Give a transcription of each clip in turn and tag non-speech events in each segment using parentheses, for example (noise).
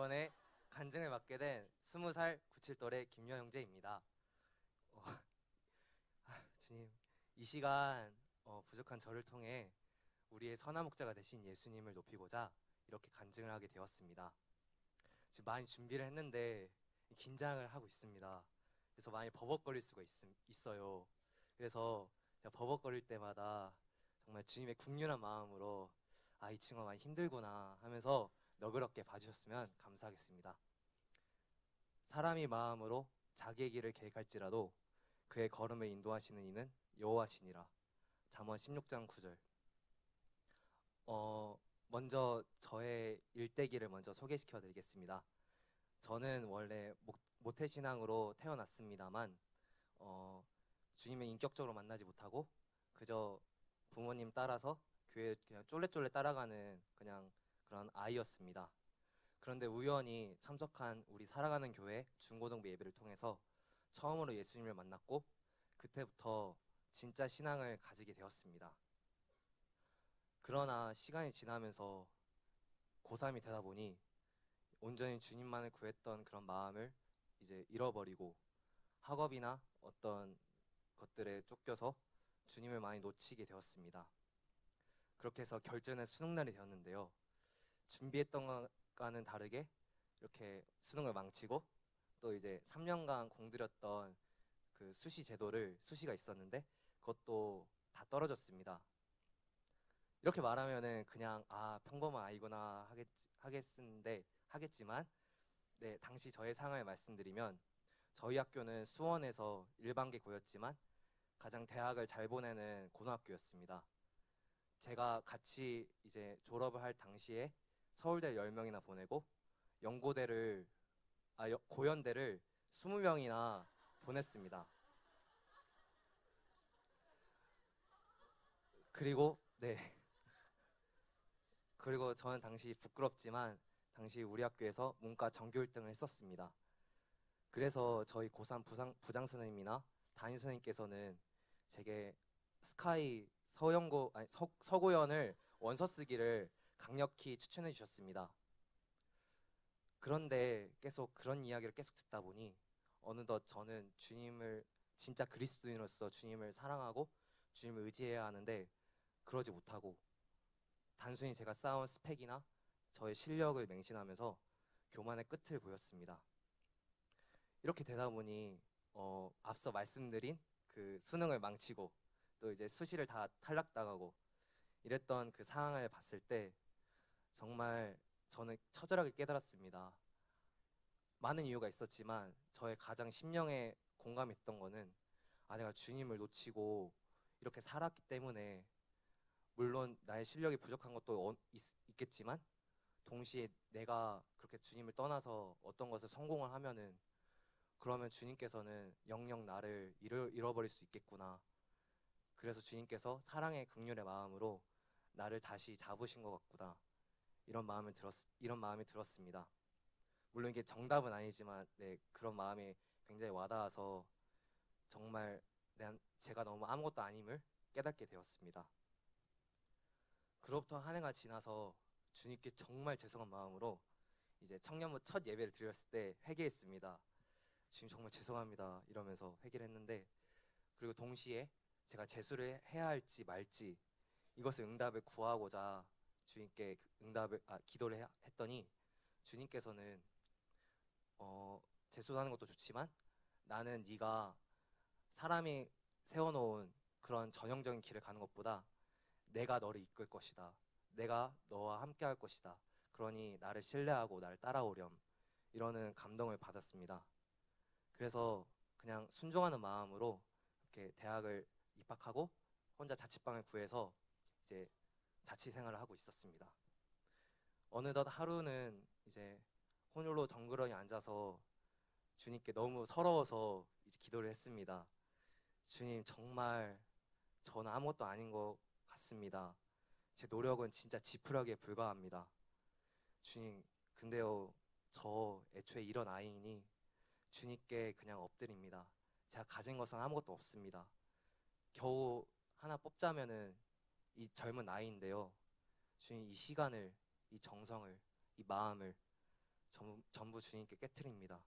이번에 간증을 맡게 된 스무 살 구칠돌의 김여 형제입니다. 어, (laughs) 아, 주님, 이 시간 어, 부족한 저를 통해 우리의 선한 목자가 되신 예수님을 높이고자 이렇게 간증을 하게 되었습니다. 지금 많이 준비를 했는데 긴장을 하고 있습니다. 그래서 많이 버벅거릴 수가 있, 있어요. 그래서 제가 버벅거릴 때마다 정말 주님의 국률한 마음으로 아 이 친구가 많이 힘들구나 하면서 너그럽게 봐주셨으면 감사하겠습니다. 사람이 마음으로 자기의 길을 계획할지라도 그의 걸음을 인도하시는 이는 여호와시니라. 잠언 16장 9절. 어 먼저 저의 일대기를 먼저 소개시켜 드리겠습니다. 저는 원래 모태 신앙으로 태어났습니다만 어, 주님을 인격적으로 만나지 못하고 그저 부모님 따라서 교회 그냥 쫄래쫄래 따라가는 그냥 그런 아이였습니다. 그런데 우연히 참석한 우리 살아가는 교회 중고등부 예배를 통해서 처음으로 예수님을 만났고 그때부터 진짜 신앙을 가지게 되었습니다. 그러나 시간이 지나면서 고3이 되다 보니 온전히 주님만을 구했던 그런 마음을 이제 잃어버리고 학업이나 어떤 것들에 쫓겨서 주님을 많이 놓치게 되었습니다. 그렇게 해서 결전의 수능 날이 되었는데요. 준비했던 것과는 다르게 이렇게 수능을 망치고 또 이제 3년간 공들였던 그 수시 제도를 수시가 있었는데 그것도 다 떨어졌습니다. 이렇게 말하면은 그냥 아 평범한 아이구나 하겠 하겠는데 하겠지만 네 당시 저의 상황을 말씀드리면 저희 학교는 수원에서 일반계고였지만 가장 대학을 잘 보내는 고등학교였습니다. 제가 같이 이제 졸업을 할 당시에 서울대 10명이나 보내고 연고대를 아 고연대를 20명이나 보냈습니다. 그리고 네. (laughs) 그리고 저는 당시 부끄럽지만 당시 우리 학교에서 문과 전교 1등을 했었습니다. 그래서 저희 고3 부상, 부장 선생님이나 담임 선생님께서는 제게 스카이 서영고 아니 서, 서고연을 원서 쓰기를 강력히 추천해 주셨습니다. 그런데 계속 그런 이야기를 계속 듣다 보니 어느덧 저는 주님을 진짜 그리스도인으로서 주님을 사랑하고 주님을 의지해야 하는데 그러지 못하고 단순히 제가 쌓아온 스펙이나 저의 실력을 맹신하면서 교만의 끝을 보였습니다. 이렇게 되다 보니 어, 앞서 말씀드린 그 수능을 망치고 또 이제 수시를 다 탈락당하고 이랬던 그 상황을 봤을 때 정말 저는 처절하게 깨달았습니다. 많은 이유가 있었지만 저의 가장 심령에 공감했던 거는 아 내가 주님을 놓치고 이렇게 살았기 때문에 물론 나의 실력이 부족한 것도 어, 있, 있겠지만 동시에 내가 그렇게 주님을 떠나서 어떤 것을 성공을 하면은 그러면 주님께서는 영영 나를 잃어, 잃어버릴 수 있겠구나. 그래서 주님께서 사랑의 극률의 마음으로 나를 다시 잡으신 것 같구나. 이런 마음을 들었 이런 마음이 들었습니다. 물론 이게 정답은 아니지만 네, 그런 마음이 굉장히 와닿아서 정말 제가 너무 아무것도 아님을 깨닫게 되었습니다. 그로부터 한 해가 지나서 주님께 정말 죄송한 마음으로 이제 청년부 첫 예배를 드렸을 때 회개했습니다. 주님 정말 죄송합니다 이러면서 회개를 했는데 그리고 동시에 제가 재수를 해야 할지 말지 이것을 응답을 구하고자 주님께 그 응답을 아, 기도를 해, 했더니 주님께서는 어, 재수하는 것도 좋지만 나는 네가 사람이 세워놓은 그런 전형적인 길을 가는 것보다 내가 너를 이끌 것이다. 내가 너와 함께 할 것이다. 그러니 나를 신뢰하고 나를 따라오렴. 이러는 감동을 받았습니다. 그래서 그냥 순종하는 마음으로 이렇게 대학을 입학하고 혼자 자취방을 구해서 이제 자취 생활을 하고 있었습니다. 어느덧 하루는 이제 홀로 덩그러니 앉아서 주님께 너무 서러워서 이제 기도를 했습니다. 주님 정말 저는 아무것도 아닌 것 같습니다. 제 노력은 진짜 지푸라기에 불과합니다. 주님, 근데요, 저 애초에 이런 아이니 주님께 그냥 엎드립니다. 제가 가진 것은 아무것도 없습니다. 겨우 하나 뽑자면은 이 젊은 아이인데요. 주님 이 시간을, 이 정성을, 이 마음을 전부, 전부 주님께 깨트립니다.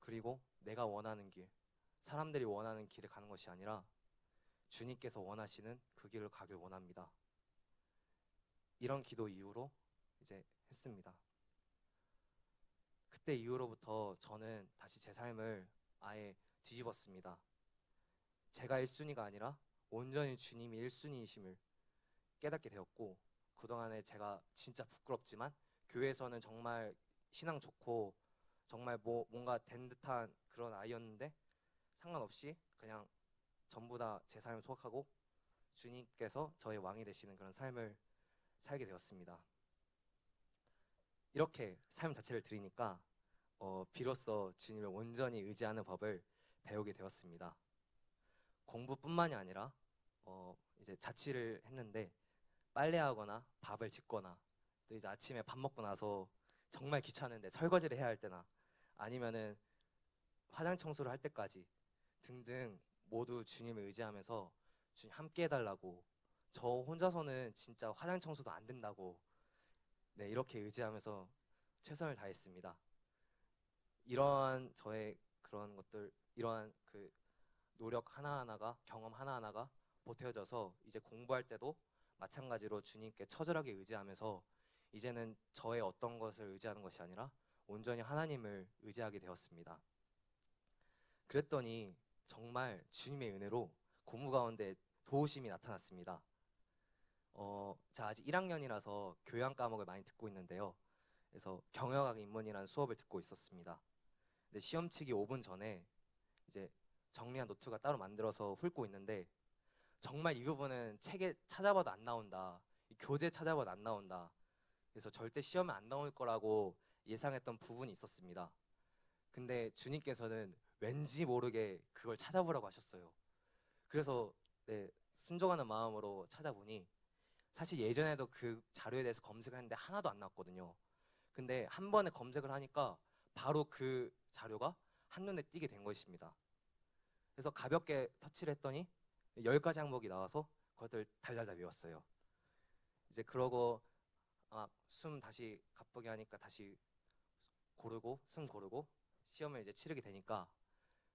그리고 내가 원하는 길, 사람들이 원하는 길을 가는 것이 아니라 주님께서 원하시는 그 길을 가길 원합니다. 이런 기도 이후로 이제 했습니다. 그때 이후로부터 저는 다시 제 삶을 아예 뒤집었습니다. 제가 1순위가 아니라 온전히 주님이 1순위이심을 깨닫게 되었고 그동안에 제가 진짜 부끄럽지만 교회에서는 정말 신앙 좋고 정말 뭐 뭔가 된 듯한 그런 아이였는데 상관없이 그냥 전부 다 제 삶을 소각하고 주님께서 저의 왕이 되시는 그런 삶을 살게 되었습니다. 이렇게 삶 자체를 들으니까 어, 비로소 주님을 온전히 의지하는 법을 배우게 되었습니다. 공부뿐만이 아니라 어, 이제 자취를 했는데 빨래하거나 밥을 짓거나 또 이제 아침에 밥 먹고 나서 정말 귀찮은데 설거지를 해야 할 때나 아니면은 화장 청소를 할 때까지 등등 모두 주님을 의지하면서 주님 함께 해달라고 저 혼자서는 진짜 화장 청소도 안 된다고 네 이렇게 의지하면서 최선을 다했습니다. 이러한 저의 그런 것들 이러한 그 노력 하나하나가 경험 하나하나가 보태어져서 이제 공부할 때도 마찬가지로 주님께 처절하게 의지하면서 이제는 저의 어떤 것을 의지하는 것이 아니라 온전히 하나님을 의지하게 되었습니다. 그랬더니 정말 주님의 은혜로 공부 가운데 도우심이 나타났습니다. 어, 자 아직 1학년이라서 교양 과목을 많이 듣고 있는데요. 그래서 경영학 인문이라는 수업을 듣고 있었습니다. 근데 시험 치기 5분 전에 이제 정리한 노트가 따로 만들어서 훑고 있는데 정말 이 부분은 책에 찾아봐도 안 나온다. 교재 찾아봐도 안 나온다. 그래서 절대 시험에 안 나올 거라고 예상했던 부분이 있었습니다. 근데 주님께서는 왠지 모르게 그걸 찾아보라고 하셨어요. 그래서 네, 순종하는 마음으로 찾아보니 사실 예전에도 그 자료에 대해서 검색을 했는데 하나도 안 나왔거든요. 근데 한 번에 검색을 하니까 바로 그 자료가 한눈에 띄게 된 것입니다. 그래서 가볍게 터치를 했더니 열 가지 항목이 나와서 그것들 달달달 외웠어요. 이제 그러고 아, 숨 다시 가쁘게 하니까 다시 고르고 숨 고르고 시험을 이제 치르게 되니까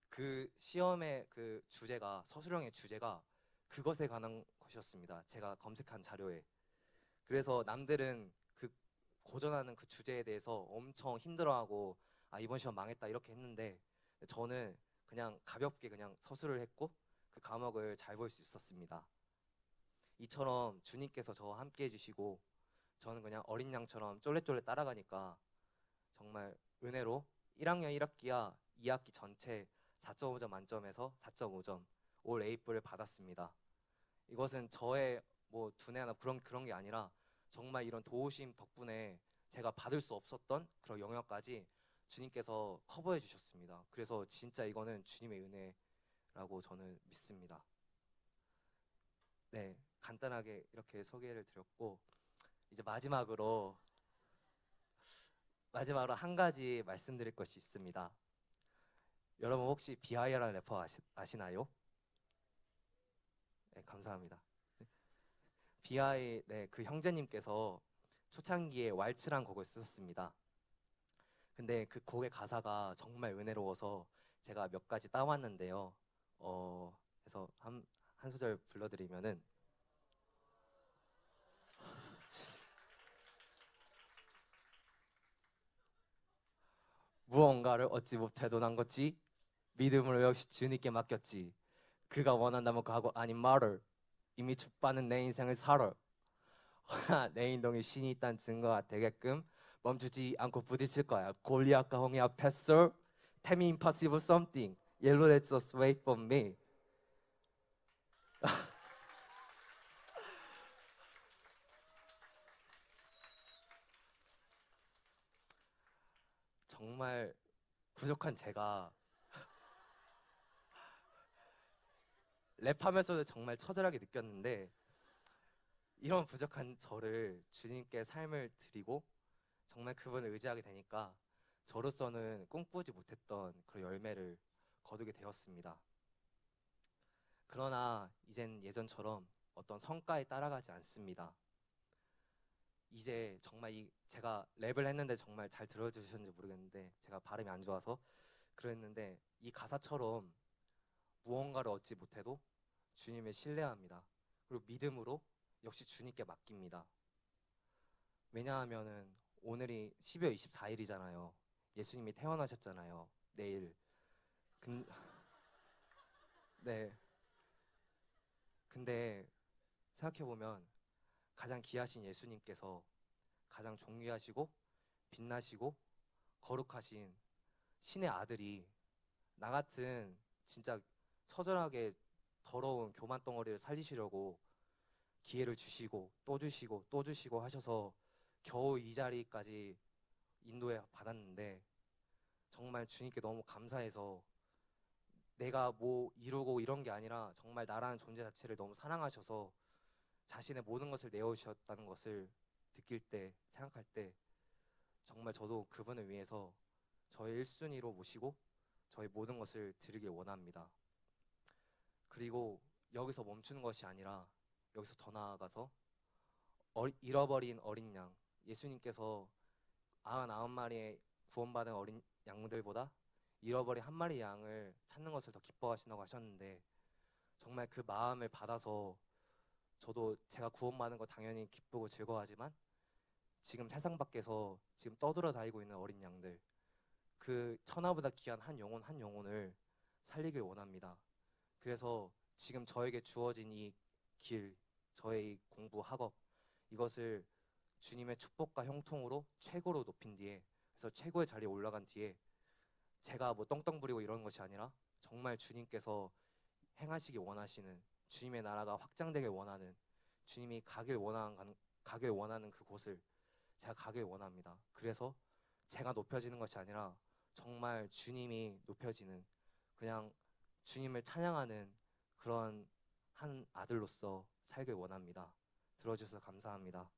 그 시험의 그 주제가 서술형의 주제가 그것에 관한 것이었습니다. 제가 검색한 자료에. 그래서 남들은 그 고전하는 그 주제에 대해서 엄청 힘들어하고 아 이번 시험 망했다 이렇게 했는데 저는 그냥 가볍게 그냥 서술을 했고 그 과목을 잘 볼 수 있었습니다. 이처럼 주님께서 저와 함께 해주시고 저는 그냥 어린 양처럼 쫄래쫄래 따라가니까 정말 은혜로 1학년 1학기와 2학기 전체 4.5점 만점에서 4.5점 올 A뿔을 받았습니다. 이것은 저의 뭐 두뇌나 그런 그런 게 아니라 정말 이런 도우심 덕분에 제가 받을 수 없었던 그런 영역까지 주님께서 커버해 주셨습니다. 그래서 진짜 이거는 주님의 은혜 라고 저는 믿습니다. 네, 간단하게 이렇게 소개를 드렸고 이제 마지막으로 마지막으로 한 가지 말씀드릴 것이 있습니다. 여러분 혹시 비하이어라는 래퍼 아시, 아시나요? 네, 감사합니다. 비하이 네, 그 형제님께서 초창기에 왈츠란 곡을 쓰셨습니다. 근데 그 곡의 가사가 정말 은혜로워서 제가 몇 가지 따왔는데요. 어, 그래서 한, 한 소절 불러드리면은 (laughs) 무언가를 얻지 못해도 난 것지. 믿음으로 역시 주님께 맡겼지. 그가 원한다면 가고 아닌 말을 이미 축받는 내 인생을 살아. 내 인동에 신이 있다는 증거가 되게끔 멈추지 않고 부딪힐 거야. 골리앗과 홍해 앞에서 me impossible something Yellow let's just wait for me. (laughs) 정말 부족한 제가 (laughs) 랩하면서도 정말 처절하게 느꼈는데 이런 부족한 저를 주님께 삶을 드리고 정말 그분을 의지하게 되니까 저로서는 꿈꾸지 못했던 그런 열매를 거두게 되었습니다. 그러나 이젠 예전처럼 어떤 성과에 따라가지 않습니다. 이제 정말 이 제가 랩을 했는데 정말 잘 들어주셨는지 모르겠는데 제가 발음이 안 좋아서 그랬는데 이 가사처럼 무언가를 얻지 못해도 주님을 신뢰합니다. 그리고 믿음으로 역시 주님께 맡깁니다. 왜냐하면은 오늘이 12월 24일이잖아요. 예수님이 태어나셨잖아요. 내일. 근, 네. 근데 생각해보면 가장 귀하신 예수님께서 가장 존귀하시고 빛나시고 거룩하신 신의 아들이 나 같은 진짜 처절하게 더러운 교만 덩어리를 살리시려고 기회를 주시고 또 주시고 또 주시고 하셔서 겨우 이 자리까지 인도에 받았는데 정말 주님께 너무 감사해서 내가 뭐 이루고 이런 게 아니라 정말 나라는 존재 자체를 너무 사랑하셔서 자신의 모든 것을 내어주셨다는 것을 느낄 때 생각할 때 정말 저도 그분을 위해서 저의 1순위로 모시고 저의 모든 것을 드리길 원합니다. 그리고 여기서 멈추는 것이 아니라 여기서 더 나아가서 어, 잃어버린 어린 양 예수님께서 99마리의 구원받은 어린 양들보다 잃어버린 한 마리 양을 찾는 것을 더 기뻐하신다고 하셨는데 정말 그 마음을 받아서 저도 제가 구원받는 거 당연히 기쁘고 즐거워하지만 지금 세상 밖에서 지금 떠돌아 다니고 있는 어린 양들 그 천하보다 귀한 한 영혼 한 영혼을 살리길 원합니다. 그래서 지금 저에게 주어진 이 길, 저의 이 공부 학업 이것을 주님의 축복과 형통으로 최고로 높인 뒤에 그래서 최고의 자리에 올라간 뒤에 제가 뭐 떵떵 부리고 이런 것이 아니라 정말 주님께서 행하시기 원하시는 주님의 나라가 확장되길 원하는 주님이 가길 원하는 가길 원하는 그곳을 제가 가길 원합니다. 그래서 제가 높여지는 것이 아니라 정말 주님이 높여지는 그냥 주님을 찬양하는 그런 한 아들로서 살길 원합니다. 들어주셔서 감사합니다.